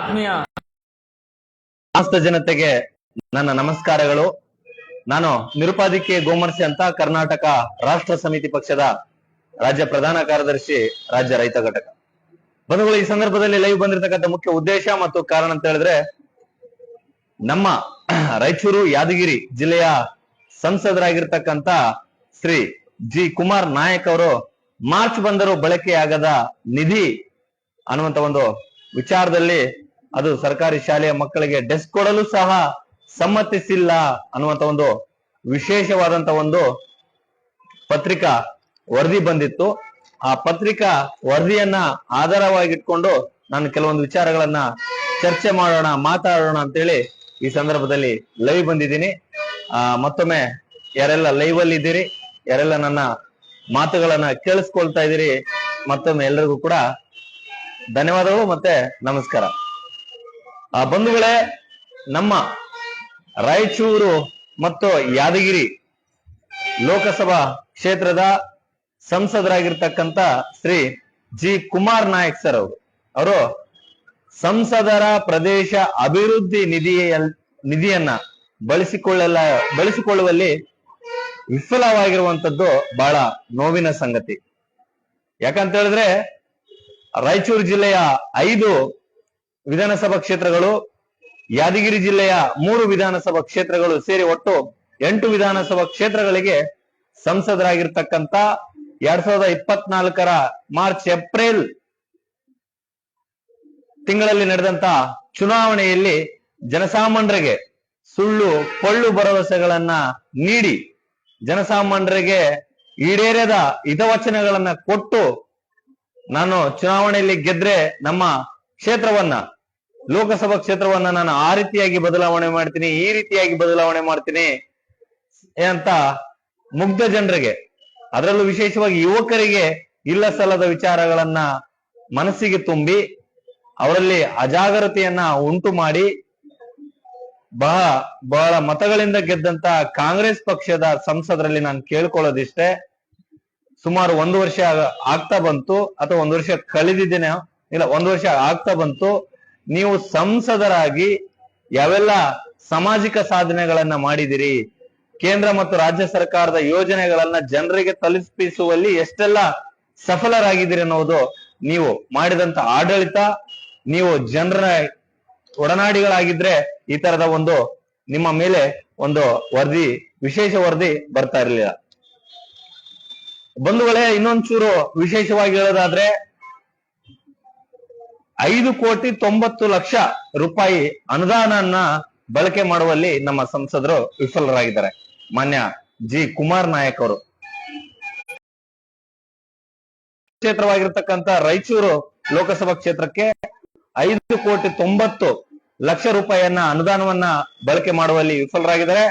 ಆತ್ಮೀಯ ಸಮಸ್ತ ಜನತೆಗೆ ನನ್ನ ನಮಸ್ಕಾರಗಳು. ನಾನು ನಿರುಪಾಧಿಕೆ ಗೋಮರ್ಸಿ ಅಂತ ಕರ್ನಾಟಕ ರಾಷ್ಟ್ರ ಸಮಿತಿ ಪಕ್ಷದ ರಾಜ್ಯ ಪ್ರಧಾನ ಕಾರ್ಯದರ್ಶಿ, ರಾಜ್ಯ ರೈತ ಘಟಕ. ಬಂಧುಗಳು, ಈ ಸಂದರ್ಭದಲ್ಲಿ ಲೈವ್ ಬಂದಿರತಕ್ಕಂಥ ಮುಖ್ಯ ಉದ್ದೇಶ ಮತ್ತು ಕಾರಣ ಅಂತ ಹೇಳಿದ್ರೆ, ನಮ್ಮ ರಾಯಚೂರು ಯಾದಗಿರಿ ಜಿಲ್ಲೆಯ ಸಂಸದರಾಗಿರ್ತಕ್ಕಂಥ ಶ್ರೀ ಜಿ. ಕುಮಾರ್ ನಾಯಕ್ ಅವರು ಮಾರ್ಚ್ ಬಂದರೂ ಬಳಕೆಯಾಗದ ನಿಧಿ ಅನ್ನುವಂತ ಒಂದು ವಿಚಾರದಲ್ಲಿ ಅದು ಸರ್ಕಾರಿ ಶಾಲೆಯ ಮಕ್ಕಳಿಗೆ ಡೆಸ್ಕ್ ಕೊಡಲು ಸಹ ಸಮ್ಮತಿಸಿಲ್ಲ ಅನ್ನುವಂತ ಒಂದು ವಿಶೇಷವಾದಂತ ಒಂದು ಪತ್ರಿಕಾ ವರದಿ ಬಂದಿತ್ತು. ಆ ಪತ್ರಿಕಾ ವರದಿಯನ್ನ ಆಧಾರವಾಗಿಟ್ಕೊಂಡು ನಾನು ಕೆಲವೊಂದು ವಿಚಾರಗಳನ್ನ ಚರ್ಚೆ ಮಾಡೋಣ, ಮಾತಾಡೋಣ ಅಂತೇಳಿ ಈ ಸಂದರ್ಭದಲ್ಲಿ ಲೈವ್ ಬಂದಿದ್ದೀನಿ. ಆ, ಮತ್ತೊಮ್ಮೆ ಯಾರೆಲ್ಲ ಲೈವ್ ಅಲ್ಲಿ ಇದ್ದೀರಿ, ಯಾರೆಲ್ಲ ನನ್ನ ಮಾತುಗಳನ್ನ ಕೇಳಿಸ್ಕೊಳ್ತಾ ಇದ್ದೀರಿ, ಮತ್ತೊಮ್ಮೆ ಎಲ್ರಿಗೂ ಕೂಡ ಧನ್ಯವಾದಗಳು ಮತ್ತೆ ನಮಸ್ಕಾರ. ಆ ಬಂಧುಗಳೇ, ನಮ್ಮ ರಾಯಚೂರು ಮತ್ತು ಯಾದಗಿರಿ ಲೋಕಸಭಾ ಕ್ಷೇತ್ರದ ಸಂಸದರಾಗಿರ್ತಕ್ಕಂಥ ಶ್ರೀ ಜಿ. ಕುಮಾರ್ ನಾಯಕ್ ಸರ್ ಅವರು. ಅವರು ಸಂಸದರ ಪ್ರದೇಶ ಅಭಿವೃದ್ಧಿ ನಿಧಿಯ, ನಿಧಿಯನ್ನ ಬಳಸಿಕೊಳ್ಳಲ ಬಳಸಿಕೊಳ್ಳುವಲ್ಲಿ ವಿಫಲವಾಗಿರುವಂತದ್ದು ಬಹಳ ನೋವಿನ ಸಂಗತಿ. ಯಾಕಂತ ಹೇಳಿದ್ರೆ ರಾಯಚೂರು ಜಿಲ್ಲೆಯ ಐದು ವಿಧಾನಸಭಾ ಕ್ಷೇತ್ರಗಳು, ಯಾದಗಿರಿ ಜಿಲ್ಲೆಯ ಮೂರು ವಿಧಾನಸಭಾ ಕ್ಷೇತ್ರಗಳು ಸೇರಿ ಒಟ್ಟು ಎಂಟು ವಿಧಾನಸಭಾ ಕ್ಷೇತ್ರಗಳಿಗೆ ಸಂಸದರಾಗಿರ್ತಕ್ಕಂಥ ಎರಡ್ ಸಾವಿರದ ಇಪ್ಪತ್ನಾಲ್ಕರ ಮಾರ್ಚ್, ಏಪ್ರಿಲ್ ತಿಂಗಳಲ್ಲಿ ನಡೆದಂತ ಚುನಾವಣೆಯಲ್ಲಿ ಜನಸಾಮಾನ್ಯರಿಗೆ ಸುಳ್ಳು, ಪೊಳ್ಳು ಭರವಸೆಗಳನ್ನ ನೀಡಿ ಜನಸಾಮಾನ್ಯರಿಗೆ ಈಡೇರದ ಹಿತವಚನಗಳನ್ನ ಕೊಟ್ಟು ನಾನು ಚುನಾವಣೆಯಲ್ಲಿ ಗೆದ್ರೆ ನಮ್ಮ ಕ್ಷೇತ್ರವನ್ನ, ಲೋಕಸಭಾ ಕ್ಷೇತ್ರವನ್ನ ನಾನು ಆ ರೀತಿಯಾಗಿ ಬದಲಾವಣೆ ಮಾಡ್ತೀನಿ, ಈ ರೀತಿಯಾಗಿ ಬದಲಾವಣೆ ಮಾಡ್ತೀನಿ ಅಂತ ಮುಗ್ಧ ಜನರಿಗೆ, ಅದರಲ್ಲೂ ವಿಶೇಷವಾಗಿ ಯುವಕರಿಗೆ ಇಲ್ಲ ಸಲ್ಲದ ವಿಚಾರಗಳನ್ನ ಮನಸ್ಸಿಗೆ ತುಂಬಿ, ಅವರಲ್ಲಿ ಅಜಾಗ್ರತೆಯನ್ನ ಉಂಟು ಮಾಡಿ ಬಹಳ ಬಹಳ ಮತಗಳಿಂದ ಗೆದ್ದಂತ ಕಾಂಗ್ರೆಸ್ ಪಕ್ಷದ ಸಂಸದರಲ್ಲಿ ನಾನು ಕೇಳ್ಕೊಳ್ಳೋದಿಷ್ಟೇ, ಸುಮಾರು ಒಂದು ವರ್ಷ ಆಗ್ತಾ ಬಂತು, ಅಥವಾ ಒಂದು ವರ್ಷ ಕಳೆದಿದ್ದೇನೆ ಇಲ್ಲ, ಒಂದು ವರ್ಷ ಆಗ್ತಾ ಬಂತು. ನೀವು ಸಂಸದರಾಗಿ ಯಾವೆಲ್ಲ ಸಾಮಾಜಿಕ ಸಾಧನೆಗಳನ್ನ ಮಾಡಿದಿರಿ? ಕೇಂದ್ರ ಮತ್ತು ರಾಜ್ಯ ಸರ್ಕಾರದ ಯೋಜನೆಗಳನ್ನ ಜನರಿಗೆ ತಲುಪಿಸುವಲ್ಲಿ ಎಷ್ಟೆಲ್ಲ ಸಫಲರಾಗಿದ್ದೀರಿ ಅನ್ನೋದು ನೀವು ಮಾಡಿದಂತ ಆಡಳಿತ, ನೀವು ಜನರ ಒಡನಾಡಿಗಳಾಗಿದ್ರೆ ಈ ತರದ ಒಂದು ನಿಮ್ಮ ಮೇಲೆ ಒಂದು ವರದಿ, ವಿಶೇಷ ವರದಿ ಬರ್ತಾ ಇರಲಿಲ್ಲ. ಬಂಧುಗಳೇ, ಇನ್ನೊಂಚೂರು ವಿಶೇಷವಾಗಿ ಹೇಳೋದಾದ್ರೆ ಐದು ಕೋಟಿ ತೊಂಬತ್ತು ಲಕ್ಷ ರೂಪಾಯಿ ಅನುದಾನನ್ನ ಬಳಕೆ ಮಾಡುವಲ್ಲಿ ನಮ್ಮ ಸಂಸದರು ವಿಫಲರಾಗಿದ್ದಾರೆ. ಮಾನ್ಯ ಜಿ ಕುಮಾರ್ ನಾಯಕ್ ಅವರು. ಕ್ಷೇತ್ರವಾಗಿರ್ತಕ್ಕಂತ ರಾಯಚೂರು ಲೋಕಸಭಾ ಕ್ಷೇತ್ರಕ್ಕೆ ಐದು ಕೋಟಿ ತೊಂಬತ್ತು ಲಕ್ಷ ರೂಪಾಯಿಯನ್ನ ಅನುದಾನವನ್ನ ಬಳಕೆ ಮಾಡುವಲ್ಲಿ ವಿಫಲರಾಗಿದ್ದಾರೆ.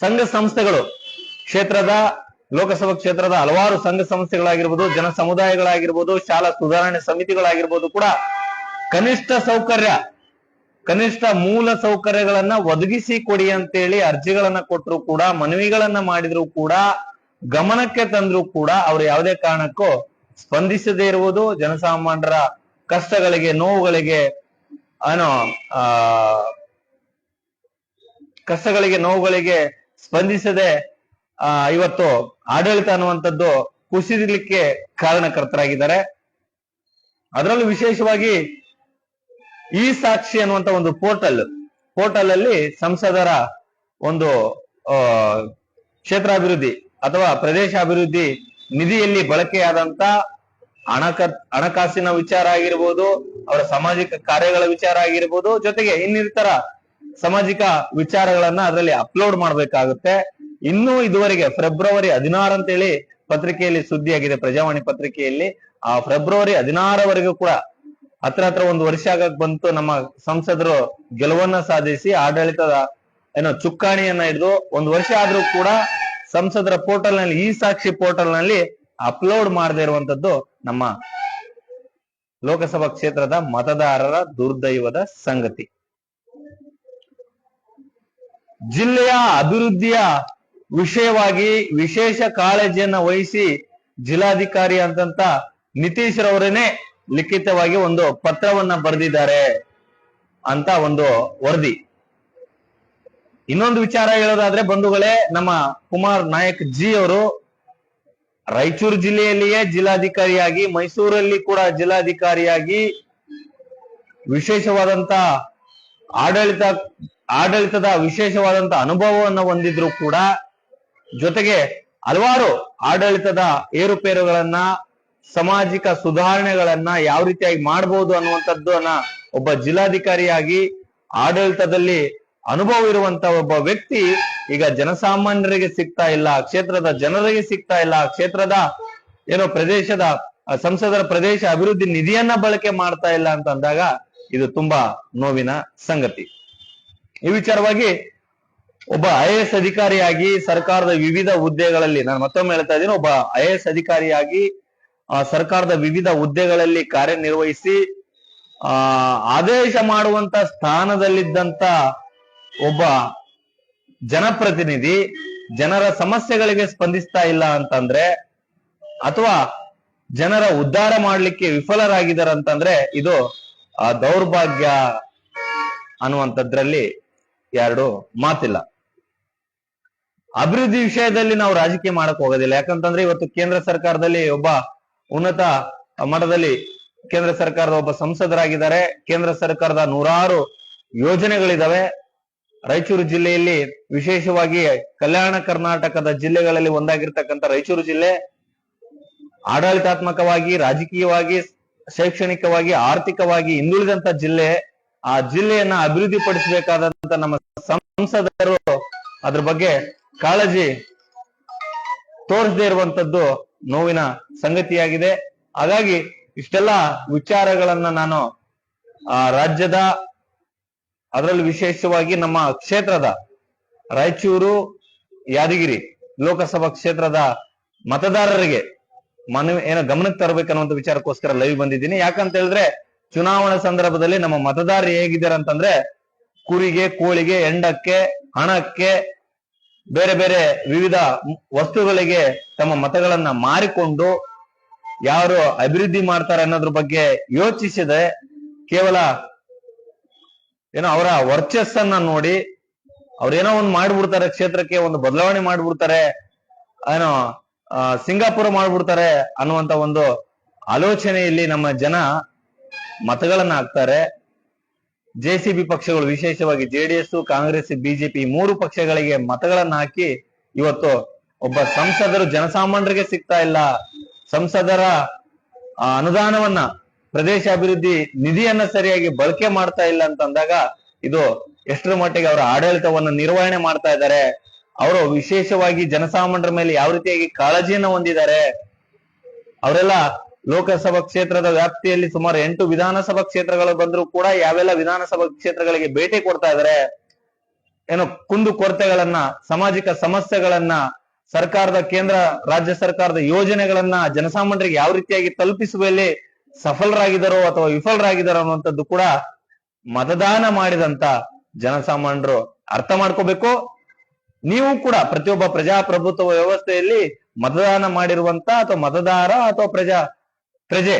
ಸಂಘ ಸಂಸ್ಥೆಗಳು, ಕ್ಷೇತ್ರದ, ಲೋಕಸಭಾ ಕ್ಷೇತ್ರದ ಹಲವಾರು ಸಂಘ ಸಂಸ್ಥೆಗಳಾಗಿರ್ಬೋದು ಜನ ಸಮುದಾಯಗಳಾಗಿರ್ಬೋದು ಶಾಲಾ ಸುಧಾರಣೆ ಸಮಿತಿಗಳಾಗಿರ್ಬೋದು ಕೂಡ ಕನಿಷ್ಠ ಸೌಕರ್ಯ, ಕನಿಷ್ಠ ಮೂಲ ಸೌಕರ್ಯಗಳನ್ನ ಒದಗಿಸಿ ಕೊಡಿ ಅಂತೇಳಿ ಅರ್ಜಿಗಳನ್ನ ಕೊಟ್ಟರು ಕೂಡ, ಮನವಿಗಳನ್ನ ಮಾಡಿದ್ರು ಕೂಡ, ಗಮನಕ್ಕೆ ತಂದ್ರು ಕೂಡ ಅವ್ರು ಯಾವುದೇ ಕಾರಣಕ್ಕೂ ಸ್ಪಂದಿಸದೇ ಇರುವುದು ಜನಸಾಮಾನ್ಯರ ಕಷ್ಟಗಳಿಗೆ, ನೋವುಗಳಿಗೆ, ಏನೋ, ಆ, ಕಷ್ಟಗಳಿಗೆ, ನೋವುಗಳಿಗೆ ಸ್ಪಂದಿಸದೆ, ಆ, ಇವತ್ತು ಆಡಳಿತ ಅನ್ನುವಂಥದ್ದು ಕುಸಿದಲಿಕ್ಕೆ ಕಾರಣಕರ್ತರಾಗಿದ್ದಾರೆ. ಅದರಲ್ಲೂ ವಿಶೇಷವಾಗಿ ಈ ಸಾಕ್ಷಿ ಅನ್ನುವಂತ ಒಂದು ಪೋರ್ಟಲ್ ಪೋರ್ಟಲ್ ಅಲ್ಲಿ ಸಂಸದರ ಒಂದು ಕ್ಷೇತ್ರಾಭಿವೃದ್ಧಿ ಅಥವಾ ಪ್ರದೇಶ ಅಭಿವೃದ್ಧಿ ನಿಧಿಯಲ್ಲಿ ಬಳಕೆಯಾದಂತ ಹಣಕ ಹಣಕಾಸಿನ ವಿಚಾರ ಆಗಿರ್ಬೋದು, ಅವರ ಸಾಮಾಜಿಕ ಕಾರ್ಯಗಳ ವಿಚಾರ ಆಗಿರ್ಬೋದು, ಜೊತೆಗೆ ಇನ್ನಿತರ ಸಾಮಾಜಿಕ ವಿಚಾರಗಳನ್ನ ಅದರಲ್ಲಿ ಅಪ್ಲೋಡ್ ಮಾಡ್ಬೇಕಾಗುತ್ತೆ. ಇನ್ನೂ ಇದುವರೆಗೆ ಫೆಬ್ರವರಿ ಹದಿನಾರು ಅಂತೇಳಿ ಪತ್ರಿಕೆಯಲ್ಲಿ ಸುದ್ದಿಯಾಗಿದೆ, ಪ್ರಜಾವಾಣಿ ಪತ್ರಿಕೆಯಲ್ಲಿ. ಆ ಫೆಬ್ರವರಿ ಹದಿನಾರವರೆಗೂ ಕೂಡ ಹತ್ರ ಹತ್ರ ಒಂದು ವರ್ಷ ಆಗಕ್ ಬಂತು ನಮ್ಮ ಸಂಸದರು ಗೆಲುವನ್ನ ಸಾಧಿಸಿ ಆಡಳಿತದ ಏನೋ ಚುಕ್ಕಾಣಿಯನ್ನ ಹಿಡಿದು ಒಂದು ವರ್ಷ ಆದ್ರೂ ಕೂಡ ಸಂಸದರ ಪೋರ್ಟಲ್ನಲ್ಲಿ ಈ ಸಾಕ್ಷಿ ಪೋರ್ಟಲ್ನಲ್ಲಿ ಅಪ್ಲೋಡ್ ಮಾಡದೇ ಇರುವಂತದ್ದು ನಮ್ಮ ಲೋಕಸಭಾ ಕ್ಷೇತ್ರದ ಮತದಾರರ ದುರ್ದೈವದ ಸಂಗತಿ. ಜಿಲ್ಲೆಯ ಅಭಿವೃದ್ಧಿಯ ವಿಷಯವಾಗಿ ವಿಶೇಷ ಕಾಳಜಿಯನ್ನ ವಹಿಸಿ ಜಿಲ್ಲಾಧಿಕಾರಿ ಅಂತಂತ ನಿತೀಶ್ ರವರೇನೆ ಲಿಖಿತವಾಗಿ ಒಂದು ಪತ್ರವನ್ನ ಬರೆದಿದ್ದಾರೆ ಅಂತ ಒಂದು ವರದಿ. ಇನ್ನೊಂದು ವಿಚಾರ ಹೇಳೋದಾದ್ರೆ ಬಂಧುಗಳೇ, ನಮ್ಮ ಕುಮಾರ್ ನಾಯಕ್ ಜಿ ಅವರು ರಾಯಚೂರು ಜಿಲ್ಲೆಯಲ್ಲಿಯೇ ಜಿಲ್ಲಾಧಿಕಾರಿಯಾಗಿ, ಮೈಸೂರಲ್ಲಿ ಕೂಡ ಜಿಲ್ಲಾಧಿಕಾರಿಯಾಗಿ ವಿಶೇಷವಾದಂತ ಆಡಳಿತ, ಆಡಳಿತದ ವಿಶೇಷವಾದಂತ ಅನುಭವವನ್ನು ಹೊಂದಿದ್ರು ಕೂಡ ಜೊತೆಗೆ ಹಲವಾರು ಆಡಳಿತದ ಏರುಪೇರುಗಳನ್ನ ಸಾಮಾಜಿಕ ಸುಧಾರಣೆಗಳನ್ನ ಯಾವ ರೀತಿಯಾಗಿ ಮಾಡಬಹುದು ಅನ್ನುವಂಥದ್ದನ್ನ ಒಬ್ಬ ಜಿಲ್ಲಾಧಿಕಾರಿಯಾಗಿ ಆಡಳಿತದಲ್ಲಿ ಅನುಭವ ಇರುವಂತ ಒಬ್ಬ ವ್ಯಕ್ತಿ ಈಗ ಜನಸಾಮಾನ್ಯರಿಗೆ ಸಿಗ್ತಾ ಇಲ್ಲ, ಕ್ಷೇತ್ರದ ಜನರಿಗೆ ಸಿಗ್ತಾ ಇಲ್ಲ, ಕ್ಷೇತ್ರದ ಏನೋ ಪ್ರದೇಶದ ಸಂಸದರ ಪ್ರದೇಶ ಅಭಿವೃದ್ಧಿ ನಿಧಿಯನ್ನ ಬಳಕೆ ಮಾಡ್ತಾ ಇಲ್ಲ ಅಂತ ಅಂದಾಗ ಇದು ತುಂಬಾ ನೋವಿನ ಸಂಗತಿ. ಈ ವಿಚಾರವಾಗಿ ಒಬ್ಬ ಐ ಎಸ್ ಅಧಿಕಾರಿಯಾಗಿ ಸರ್ಕಾರದ ವಿವಿಧ ಹುದ್ದೆಗಳಲ್ಲಿ, ನಾನು ಮತ್ತೊಮ್ಮೆ ಹೇಳ್ತಾ ಇದ್ದೀನಿ, ಒಬ್ಬ ಐ ಎಸ್ ಅಧಿಕಾರಿಯಾಗಿ ಸರ್ಕಾರದ ವಿವಿಧ ಹುದ್ದೆಗಳಲ್ಲಿ ಕಾರ್ಯನಿರ್ವಹಿಸಿ, ಆ, ಆದೇಶ ಮಾಡುವಂತ ಸ್ಥಾನದಲ್ಲಿದ್ದಂತ ಒಬ್ಬ ಜನಪ್ರತಿನಿಧಿ ಜನರ ಸಮಸ್ಯೆಗಳಿಗೆ ಸ್ಪಂದಿಸ್ತಾ ಇಲ್ಲ ಅಂತಂದ್ರೆ, ಅಥವಾ ಜನರ ಉದ್ಧಾರ ಮಾಡ್ಲಿಕ್ಕೆ ವಿಫಲರಾಗಿದ್ದಾರೆ ಅಂತಂದ್ರೆ ಇದು, ಆ, ದೌರ್ಭಾಗ್ಯ ಅನ್ನುವಂಥದ್ರಲ್ಲಿ ಎರಡು ಮಾತಿಲ್ಲ. ಅಭಿವೃದ್ಧಿ ವಿಷಯದಲ್ಲಿ ನಾವು ರಾಜಕೀಯ ಮಾಡಕ್ ಹೋಗೋದಿಲ್ಲ. ಯಾಕಂತಂದ್ರೆ ಇವತ್ತು ಕೇಂದ್ರ ಸರ್ಕಾರದಲ್ಲಿ ಒಬ್ಬ ಉನ್ನತ ಮಟ್ಟದಲ್ಲಿ ಕೇಂದ್ರ ಸರ್ಕಾರದ ಒಬ್ಬ ಸಂಸದರಾಗಿದ್ದಾರೆ. ಕೇಂದ್ರ ಸರ್ಕಾರದ ನೂರಾರು ಯೋಜನೆಗಳಿದಾವೆ. ರಾಯಚೂರು ಜಿಲ್ಲೆಯಲ್ಲಿ ವಿಶೇಷವಾಗಿ ಕಲ್ಯಾಣ ಕರ್ನಾಟಕದ ಜಿಲ್ಲೆಗಳಲ್ಲಿ ಒಂದಾಗಿರ್ತಕ್ಕಂಥ ರಾಯಚೂರು ಜಿಲ್ಲೆ. ಆಡಳಿತಾತ್ಮಕವಾಗಿ, ರಾಜಕೀಯವಾಗಿ, ಶೈಕ್ಷಣಿಕವಾಗಿ, ಆರ್ಥಿಕವಾಗಿ ಹಿಂದುಳಿದಂತ ಜಿಲ್ಲೆ. ಆ ಜಿಲ್ಲೆಯನ್ನ ಅಭಿವೃದ್ಧಿ ಪಡಿಸಬೇಕಾದಂತ ನಮ್ಮ ಸಂಸದರು ಅದ್ರ ಬಗ್ಗೆ ಕಾಳಜಿ ತೋರಿಸದೇ ಇರುವಂತದ್ದು ನೋವಿನ ಸಂಗತಿಯಾಗಿದೆ. ಹಾಗಾಗಿ ಇಷ್ಟೆಲ್ಲ ವಿಚಾರಗಳನ್ನ ನಾನು, ಆ, ರಾಜ್ಯದ, ಅದರಲ್ಲಿ ವಿಶೇಷವಾಗಿ ನಮ್ಮ ಕ್ಷೇತ್ರದ ರಾಯಚೂರು, ಯಾದಗಿರಿ ಲೋಕಸಭಾ ಕ್ಷೇತ್ರದ ಮತದಾರರಿಗೆ ಮನವಿ, ಏನೋ ಗಮನಕ್ಕೆ ತರಬೇಕನ್ನುವಂತ ವಿಚಾರಕ್ಕೋಸ್ಕರ ಲೈವ್ ಬಂದಿದ್ದೀನಿ. ಯಾಕಂತ ಹೇಳಿದ್ರೆ ಚುನಾವಣಾ ಸಂದರ್ಭದಲ್ಲಿ ನಮ್ಮ ಮತದಾರರು ಹೇಗಿದ್ದಾರೆ ಅಂತಂದ್ರೆ ಕುರಿಗೆ, ಕೋಳಿಗೆ ಎಂಡಕ್ಕೆ ಹಣಕ್ಕೆ ಬೇರೆ ಬೇರೆ ವಿವಿಧ ವಸ್ತುಗಳಿಗೆ ತಮ್ಮ ಮತಗಳನ್ನ ಮಾರಿಕೊಂಡು ಯಾರು ಅಭಿವೃದ್ಧಿ ಮಾಡ್ತಾರೆ ಅನ್ನೋದ್ರ ಬಗ್ಗೆ ಯೋಚಿಸಿದೆ ಕೇವಲ ಏನೋ ಅವರ ವರ್ಚಸ್ಸನ್ನ ನೋಡಿ ಅವ್ರೇನೋ ಒಂದು ಮಾಡ್ಬಿಡ್ತಾರೆ ಕ್ಷೇತ್ರಕ್ಕೆ, ಒಂದು ಬದಲಾವಣೆ ಮಾಡ್ಬಿಡ್ತಾರೆ, ಏನೋ ಸಿಂಗಾಪುರ ಮಾಡ್ಬಿಡ್ತಾರೆ ಅನ್ನುವಂತ ಒಂದು ಆಲೋಚನೆಯಲ್ಲಿ ನಮ್ಮ ಜನ ಮತಗಳನ್ನ ಹಾಕ್ತಾರೆ. ಜೆ ಸಿ ಬಿ ಪಕ್ಷಗಳು, ವಿಶೇಷವಾಗಿ ಜೆಡಿಎಸ್ ಕಾಂಗ್ರೆಸ್ ಬಿಜೆಪಿ ಮೂರು ಪಕ್ಷಗಳಿಗೆ ಮತಗಳನ್ನ ಹಾಕಿ ಇವತ್ತು ಒಬ್ಬ ಸಂಸದರು ಜನಸಾಮಾನ್ಯರಿಗೆ ಸಿಗ್ತಾ ಇಲ್ಲ. ಸಂಸದರ ಅನುದಾನವನ್ನ ಪ್ರದೇಶ ಅಭಿವೃದ್ಧಿ ನಿಧಿಯನ್ನ ಸರಿಯಾಗಿ ಬಳಕೆ ಮಾಡ್ತಾ ಇಲ್ಲ ಅಂತಂದಾಗ ಇದು ಎಷ್ಟರ ಮಟ್ಟಿಗೆ ಅವರ ಆಡಳಿತವನ್ನ ನಿರ್ವಹಣೆ ಮಾಡ್ತಾ ಇದ್ದಾರೆ. ಅವರು ವಿಶೇಷವಾಗಿ ಜನಸಾಮಾನ್ಯರ ಮೇಲೆ ಯಾವ ರೀತಿಯಾಗಿ ಕಾಳಜಿಯನ್ನ ಹೊಂದಿದ್ದಾರೆ. ಅವರೆಲ್ಲ ಲೋಕಸಭಾ ಕ್ಷೇತ್ರದ ವ್ಯಾಪ್ತಿಯಲ್ಲಿ ಸುಮಾರು ಎಂಟು ವಿಧಾನಸಭಾ ಕ್ಷೇತ್ರಗಳು ಬಂದರೂ ಕೂಡ ಯಾವೆಲ್ಲ ವಿಧಾನಸಭಾ ಕ್ಷೇತ್ರಗಳಿಗೆ ಭೇಟಿ ಕೊಡ್ತಾ ಇದಾರೆ, ಏನು ಕುಂದು ಕೊರತೆಗಳನ್ನ, ಸಾಮಾಜಿಕ ಸಮಸ್ಯೆಗಳನ್ನ, ಸರ್ಕಾರದ ಕೇಂದ್ರ, ರಾಜ್ಯ ಸರ್ಕಾರದ ಯೋಜನೆಗಳನ್ನ ಜನಸಾಮಾನ್ಯರಿಗೆ ಯಾವ ರೀತಿಯಾಗಿ ತಲುಪಿಸುವಲ್ಲಿ ಸಫಲರಾಗಿದ್ದಾರೋ ಅಥವಾ ವಿಫಲರಾಗಿದ್ದಾರೋ ಅನ್ನುವಂಥದ್ದು ಕೂಡ ಮತದಾನ ಮಾಡಿದಂತ ಜನಸಾಮಾನ್ಯರು ಅರ್ಥ ಮಾಡ್ಕೋಬೇಕು. ನೀವು ಕೂಡ ಪ್ರತಿಯೊಬ್ಬ ಪ್ರಜಾಪ್ರಭುತ್ವ ವ್ಯವಸ್ಥೆಯಲ್ಲಿ ಮತದಾನ ಮಾಡಿರುವಂತ ಅಥವಾ ಮತದಾರ ಅಥವಾ ಪ್ರಜಾ ಪ್ರಜೆ,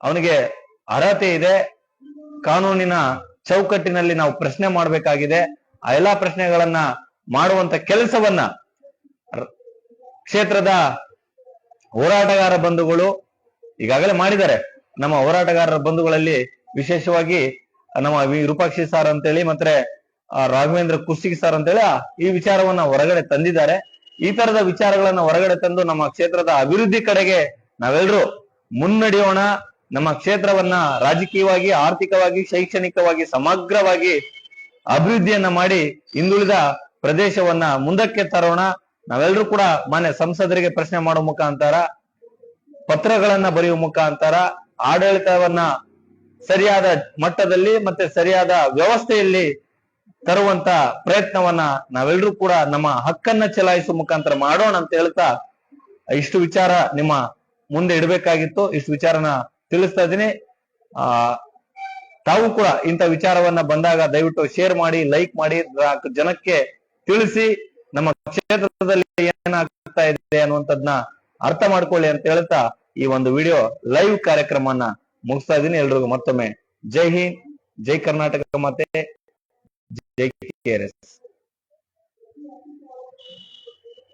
ಅವನಿಗೆ ಅರ್ಹತೆ ಇದೆ. ಕಾನೂನಿನ ಚೌಕಟ್ಟಿನಲ್ಲಿ ನಾವು ಪ್ರಶ್ನೆ ಮಾಡಬೇಕಾಗಿದೆ. ಆ ಎಲ್ಲಾ ಪ್ರಶ್ನೆಗಳನ್ನ ಮಾಡುವಂತ ಕೆಲಸವನ್ನ ಕ್ಷೇತ್ರದ ಹೋರಾಟಗಾರ ಬಂಧುಗಳು ಈಗಾಗಲೇ ಮಾಡಿದ್ದಾರೆ. ನಮ್ಮ ಹೋರಾಟಗಾರರ ಬಂಧುಗಳಲ್ಲಿ ವಿಶೇಷವಾಗಿ ನಮ್ಮ ವಿರೂಪಾಕ್ಷಿ ಸಾರ್ ಅಂತೇಳಿ ಮತ್ತೆ ರಾಘವೇಂದ್ರ ಕುರ್ಸಿಗಿ ಸರ್ ಅಂತೇಳಿ ಈ ವಿಚಾರವನ್ನ ಹೊರಗಡೆ ತಂದಿದ್ದಾರೆ. ಈ ತರದ ವಿಚಾರಗಳನ್ನ ಹೊರಗಡೆ ತಂದು ನಮ್ಮ ಕ್ಷೇತ್ರದ ಅಭಿವೃದ್ಧಿ ಕಡೆಗೆ ನಾವೆಲ್ಲರೂ ಮುನ್ನಡೆಯೋಣ. ನಮ್ಮ ಕ್ಷೇತ್ರವನ್ನ ರಾಜಕೀಯವಾಗಿ, ಆರ್ಥಿಕವಾಗಿ, ಶೈಕ್ಷಣಿಕವಾಗಿ, ಸಮಗ್ರವಾಗಿ ಅಭಿವೃದ್ಧಿಯನ್ನ ಮಾಡಿ ಹಿಂದುಳಿದ ಪ್ರದೇಶವನ್ನ ಮುಂದಕ್ಕೆ ತರೋಣ. ನಾವೆಲ್ಲರೂ ಕೂಡ ಮಾನ್ಯ ಸಂಸದರಿಗೆ ಪ್ರಶ್ನೆ ಮಾಡೋ ಮುಖಾಂತರ, ಪತ್ರಗಳನ್ನ ಬರೆಯುವ ಮುಖಾಂತರ, ಆಡಳಿತವನ್ನ ಸರಿಯಾದ ಮಟ್ಟದಲ್ಲಿ ಮತ್ತೆ ಸರಿಯಾದ ವ್ಯವಸ್ಥೆಯಲ್ಲಿ ತರುವಂತ ಪ್ರಯತ್ನವನ್ನ ನಾವೆಲ್ಲರೂ ಕೂಡ ನಮ್ಮ ಹಕ್ಕನ್ನ ಚಲಾಯಿಸುವ ಮುಖಾಂತರ ಮಾಡೋಣ ಅಂತ ಹೇಳ್ತಾ ಇಷ್ಟು ವಿಚಾರ ನಿಮ್ಮ ಮುಂದೆ ಇಡಬೇಕಾಗಿತ್ತು. ಇಷ್ಟು ವಿಚಾರನ ತಿಳಿಸ್ತಾ ಇದ್ದೀನಿ. ಆ, ತಾವು ಕೂಡ ಇಂಥ ವಿಚಾರವನ್ನ ಬಂದಾಗ ದಯವಿಟ್ಟು ಶೇರ್ ಮಾಡಿ ಲೈಕ್ ಮಾಡಿ ಜನಕ್ಕೆ ತಿಳಿಸಿ ನಮ್ಮ ಕ್ಷೇತ್ರದಲ್ಲಿ ಏನಾಗ್ತಾ ಇದೆ ಅನ್ನುವಂಥದ್ನ ಅರ್ಥ ಮಾಡ್ಕೊಳ್ಳಿ ಅಂತ ಹೇಳ್ತಾ ಈ ಒಂದು ವಿಡಿಯೋ ಲೈವ್ ಕಾರ್ಯಕ್ರಮವನ್ನ ಮುಗಿಸ್ತಾ ಇದ್ದೀನಿ. ಎಲ್ರಿಗೂ ಮತ್ತೊಮ್ಮೆ ಜೈ ಹಿಂದ್, ಜೈ ಕರ್ನಾಟಕ ಮತ್ತೆ ಜೈ ಕೆ ಎಸ್.